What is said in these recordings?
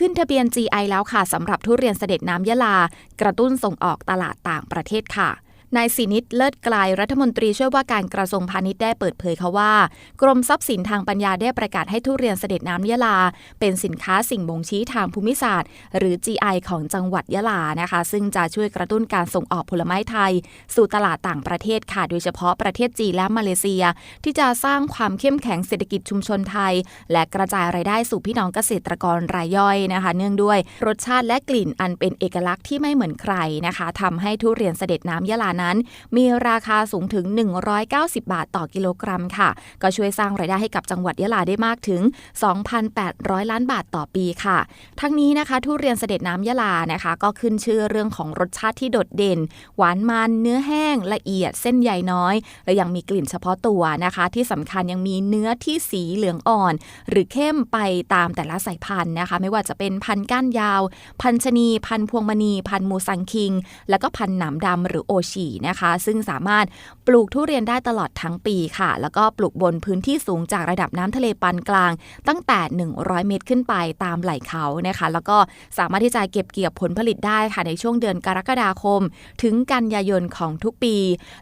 ขึ้นทะเบียน GI แล้วค่ะสำหรับทุเรียนเสด็จน้ำยะลา กระตุ้นส่งออกตลาดต่างประเทศค่ะ นายสินิตเลิศกลายรัฐมนตรีช่วยว่าการกระทรวงพาณิชย์ได้เปิดเผยค่ะว่า กรมทรัพย์สินทางปัญญาได้ประกาศให้ทุเรียนเสด็จน้ำยะลา เป็นสินค้าสิ่งบ่งชี้ทางภูมิศาสตร์ หรือ GI ของจังหวัดยะลานะคะ ซึ่งจะช่วยกระตุ้นการส่งออกผลไม้ไทย สู่ตลาดต่างประเทศค่ะโดยเฉพาะประเทศจีนและมาเลเซีย ที่จะสร้างความเข้มแข็งเศรษฐกิจชุมชนไทย และกระจายรายได้สู่พี่น้องเกษตรกรรายย่อยนะคะ เนื่องด้วยรสชาติและกลิ่นอันเป็นเอกลักษณ์ที่ไม่เหมือนใครนะคะทำให้ทุเรียนเสด็จน้ำยะลานั้น มีราคาสูงถึง 190 บาทต่อกิโลกรัมค่ะ ก็ช่วยสร้างรายได้ให้กับจังหวัดยะลาได้มากถึง 2,800 ล้านบาทต่อปีค่ะ ทั้งนี้นะคะ ทุเรียนเสด็จน้ำยะลานะคะ ก็ขึ้นชื่อเรื่องของรสชาติที่โดดเด่น หวานมันเนื้อแห้งละเอียดเส้นใยน้อย และยังมีกลิ่นเฉพาะตัวนะคะ ที่สำคัญยังมีเนื้อที่สีเหลืองอ่อน หรือเข้มไปตามแต่ละสายพันธุ์นะคะ ไม่ว่าจะเป็นพันธุ์ก้านยาว พันชนี พันธุ์พวงมณี พันธุ์มูซังคิง แล้วก็พันธุ์หนามดำหรือโอชีนะคะ ซึ่งสามารถปลูกทุเรียนได้ตลอดทั้งปีค่ะ แล้วก็ปลูกบนพื้นที่สูงจากระดับน้ำทะเลปานกลาง ตั้งแต่ 100 เมตรขึ้นไปตามไหล่เขานะคะ แล้วก็สามารถที่จะเก็บเกี่ยวผลผลิตได้ค่ะในช่วงเดือนกรกฎาคม ถึงกันยายนของทุกปี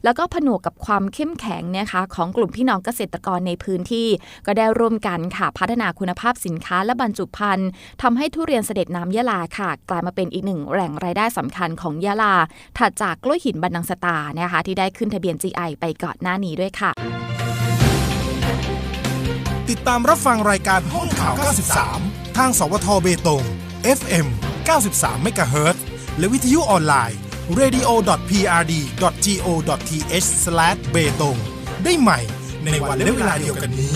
แล้วก็ผนวกกับความเข้มแข็งนะคะของกลุ่มพี่น้องเกษตรกรในพื้นที่ ก็ได้ร่วมกันค่ะพัฒนาคุณภาพสินค้าและบรรจุภัณฑ์ทำให้ทุเรียนเสด็จน้ำยะลาค่ะ กลายมาเป็นอีกหนึ่งแหล่งรายได้สำคัญของยะลา ถัดจากกล้วยหินบรรนังสตานะคะที่ได้ขึ้นทะเบียน GI ไปก่อนหน้านี้ด้วยค่ะ ติดตามรับฟังรายการห้องข่าว 93 ทางสวทเบตง FM 93 MHz และวิทยุออนไลน์ radio.prd.go.th/betong ได้ใหม่ในวันและเวลาเดียวกันนี้